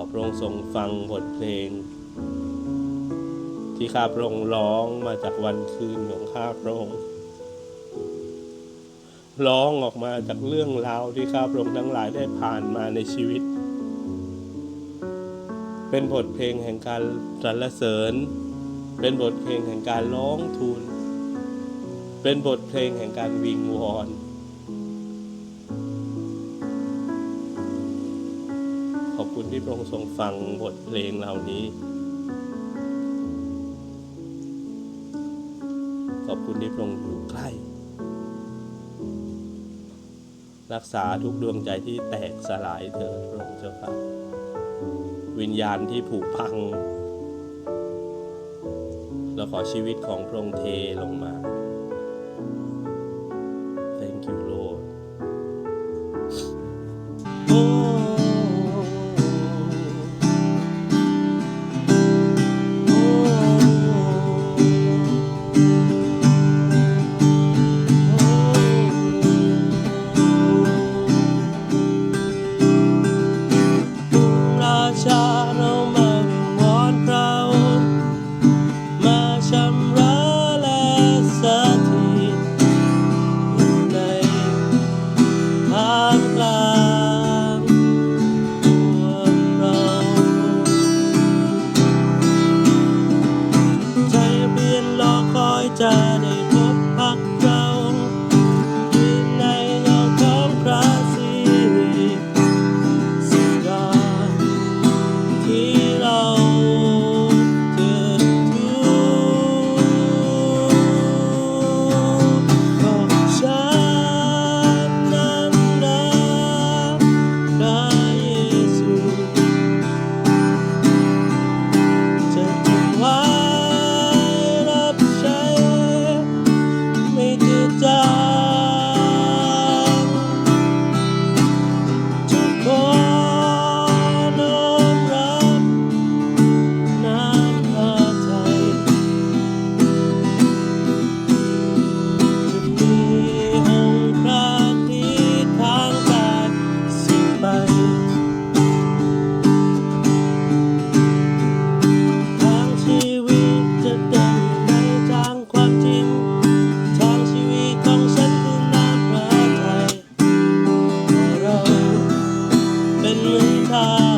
อพระองค์ทรงฟังบทเพลง ที่ข้าพระองค์ร้องมาจากวันคืนของข้าพระองค์ร้องออกมาจากเรื่องราวที่ข้าพระองค์ทั้งหลายได้ผ่านมาในชีวิต เป็นบทเพลงแห่งการสรรเสริญ เป็นบทเพลงแห่งการร้องทูล เป็นบทเพลงแห่งการวิงวอน อบคุณที่พระองค์ทรงฟังบทเพลงเหล่านี้ ขอบคุณที่พระองค์อยู่ใกล้ รักษาทุกดวงใจที่แตกสลายเถิดพระองค์เจ้าค่ะ วิญญาณที่ผุพังเราขอชีวิตของพระองค์เทลงมา I'm. will die.